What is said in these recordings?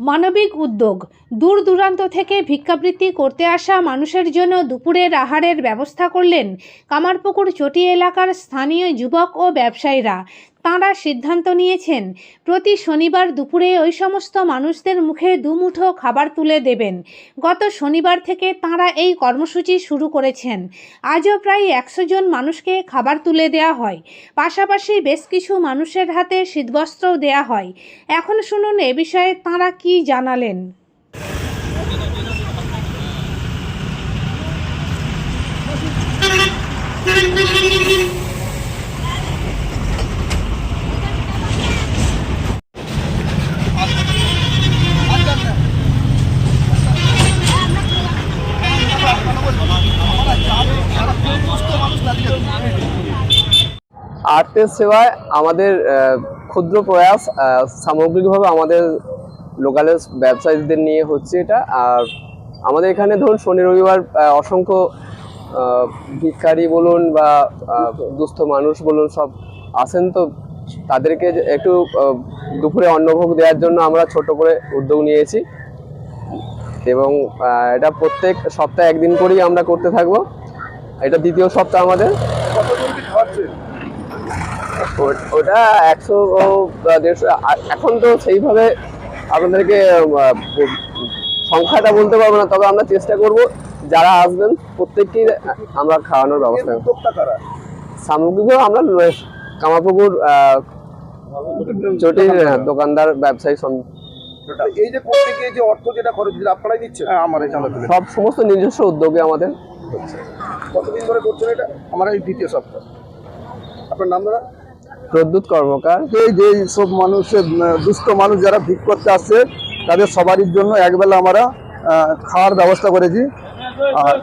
মানবিক উদ্যোগ। দূর দূরান্ত থেকে ভিক্ষাবৃত্তি করতে আসা মানুষের জন্য দুপুরের আহারের ব্যবস্থা করলেন কামারপুকুর চটি এলাকার স্থানীয় যুবক ও ব্যবসায়ীরা। তাঁরা সিদ্ধান্ত নিয়েছেন, প্রতি শনিবার দুপুরে ওই সমস্ত মানুষদের মুখে দুমুঠো খাবার তুলে দেবেন। গত শনিবার থেকে তাঁরা এই কর্মসূচি শুরু করেছেন। আজও প্রায় একশো জন মানুষকে খাবার তুলে দেওয়া হয়। পাশাপাশি বেশ কিছু মানুষের হাতে শীতবস্ত্রও দেওয়া হয়। এখন শুনুন এ বিষয়ে তাঁরা কি জানালেন। আর্টের সেবায় আমাদের ক্ষুদ্র প্রয়াস সামগ্রিকভাবে আমাদের লোকালের ব্যবসায়ীদের নিয়ে হচ্ছে এটা। আর আমাদের এখানে ধরুন শনি, রবিবার অসংখ্য ভিক্ষারি বলুন বা দুস্থ মানুষ বলুন সব আসেন তো, তাদেরকে একটু দুপুরে অন্নভোগ দেওয়ার জন্য আমরা ছোট করে উদ্যোগ নিয়েছি। এবং এটা প্রত্যেক সপ্তাহে একদিন করেই আমরা করতে থাকব। এটা দ্বিতীয় সপ্তাহ আমাদের। ওটা একশো দেড়শো এখন তো সেইভাবে আপনাদেরকে সংখ্যাটা বলতে পারব না তবে আমরা চেষ্টা করব যারা আসবেন প্রত্যেককেই আমরা খাওয়ানোর ব্যবস্থা কারা? আমরা কামাপুকুর চটির দোকানদার ব্যবসায়ী সম- এই যে গিয়ে যে অর্থ যেটা খরচ দিলে আপনারাই দিচ্ছেন? হ্যাঁ আমার সব সমস্ত নিজস্ব উদ্যোগে আমাদের। কতদিন ধরে করছেন এটা? আমার এই দ্বিতীয় সপ্তাহ। আপনার নাম দাদা? প্রদ্যুৎ কর্মকার। এই যে সব মানুষের দুস্থ মানুষ যারা ভিক করতে আসছে তাদের সবারই জন্য একবেলা আমরা খাওয়ার ব্যবস্থা করেছি। আর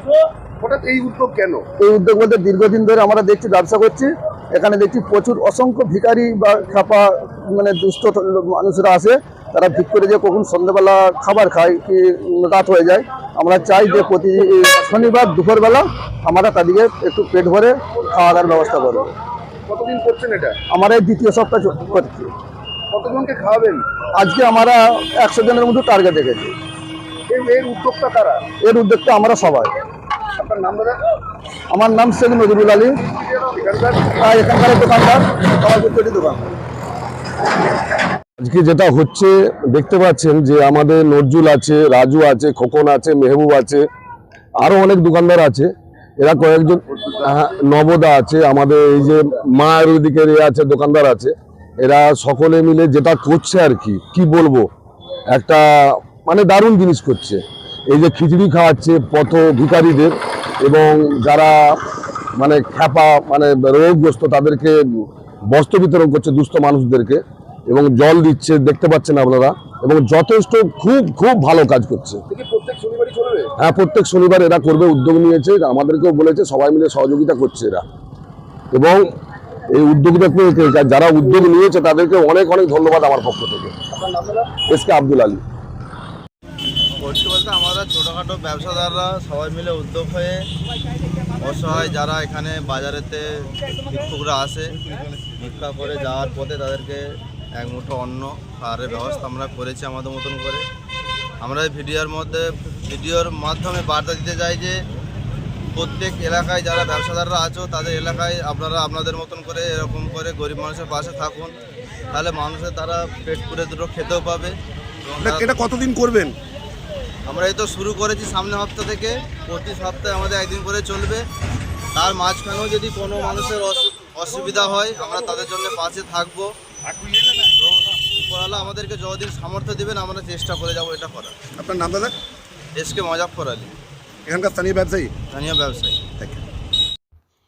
হঠাৎ এই উদ্যোগ কেন? এই উদ্যোগ বলতে দীর্ঘদিন ধরে আমরা দেখছি ব্যবসা করছি। এখানে দেখছি প্রচুর অসংখ্য ভিখারি বা খাপা মানে দুস্থ লোক- মানুষরা আসে তারা ভিক করে যে কখন সন্ধ্যেবেলা খাবার খায় কি রাত হয়ে যায়। আমরা চাই যে প্রতি শনিবার দুপুরবেলা আমরা তাদেরকে একটু পেট ভরে খাওয়া দাওয়ার ব্যবস্থা করব। কতদিন করছেন এটা? আমরা এই দ্বিতীয় সপ্তাহ করছি। কতজনকে খাওয়াবেন? আজকে আমরা একশো জনের মতো টার্গেট রেখেছি এই এর উদ্যোক্তা কারা? এর উদ্যোগটা আমরা সবাই। আপনার নাম দাদা? আমার নাম শেখ নজরুল আলী। এখানকার আর এখানকার দোকানদার তৈরি দোকান। আজকে যেটা হচ্ছে দেখতে পাচ্ছেন যে আমাদের নজরুল আছে রাজু আছে খোকন আছে মেহবুব আছে আরও অনেক দোকানদার আছে। এরা কয়েকজন নবদা আছে, আমাদের এই যে মায়ের ওইদিকের এ আছে, দোকানদার আছে, এরা সকলে মিলে যেটা করছে আর কি কি বলব? একটা মানে দারুণ জিনিস করছে। এই যে খিচুড়ি খাওয়াচ্ছে পথ ভিখারিদের এবং যারা মানে খ্যাপা মানে রোগগ্রস্ত, তাদেরকে বস্ত্র বিতরণ করছে দুস্থ মানুষদেরকে এবং জল দিচ্ছে, দেখতে পাচ্ছেন আপনারা এবং যথেষ্ট খুব খুব ভালো কাজ করছে। হ্যাঁ প্রত্যেক শনিবার এরা করবে উদ্যোগ নিয়েছে আমাদেরকেও বলেছে সবাই মিলে সহযোগিতা করছে এরা। এবং এই উদ্যোগটা যারা উদ্যোগ নিয়েছে তাদেরকে অনেক অনেক ধন্যবাদ আমার পক্ষ থেকে। আপনার নাম দাদা? S K Abdul Ali. করছি বলতে আমরা ছোটোখাটো ব্যবসাদাররা সবাই মিলে উদ্যোগ হয়ে অসহায় যারা এখানে বাজারেতে ভিক্ষুকরা আসে ভিক্ষা করে যাওয়ার পথে তাদেরকে এক মুঠো অন্ন খাওয়ারের ব্যবস্থা আমরা করেছি আমাদের মতন করে। আমরা এই ভিডিওর মধ্যে ভিডিওর মাধ্যমে বার্তা দিতে চাই যে প্রত্যেক এলাকায় যারা ব্যবসাদাররা আছো তাদের এলাকায় আপনারা আপনাদের মতন করে এরকম করে গরিব মানুষের পাশে থাকুন। তাহলে মানুষের তারা পেট পুরে দুটো খেতেও পাবে। এটা কতদিন করবেন? আমরা এই তো শুরু করেছি সামনে সপ্তাহ থেকে। প্রতি সপ্তাহে আমাদের একদিন করে চলবে। তার মাঝখানেও যদি কোনো মানুষের অসু- অসুবিধা হয় আমরা তাদের জন্য পাশে থাকব। এবং উপরওয়ালা আমাদেরকে যতদিন সামর্থ্য দেবেন আমরা চেষ্টা করে যাব এটা করার। আপনার নাম দাদা? এসকে মজাফর আলী। এখানকার স্থানীয় ব্যবসায়ী? স্থানীয় ব্যবসায়ী।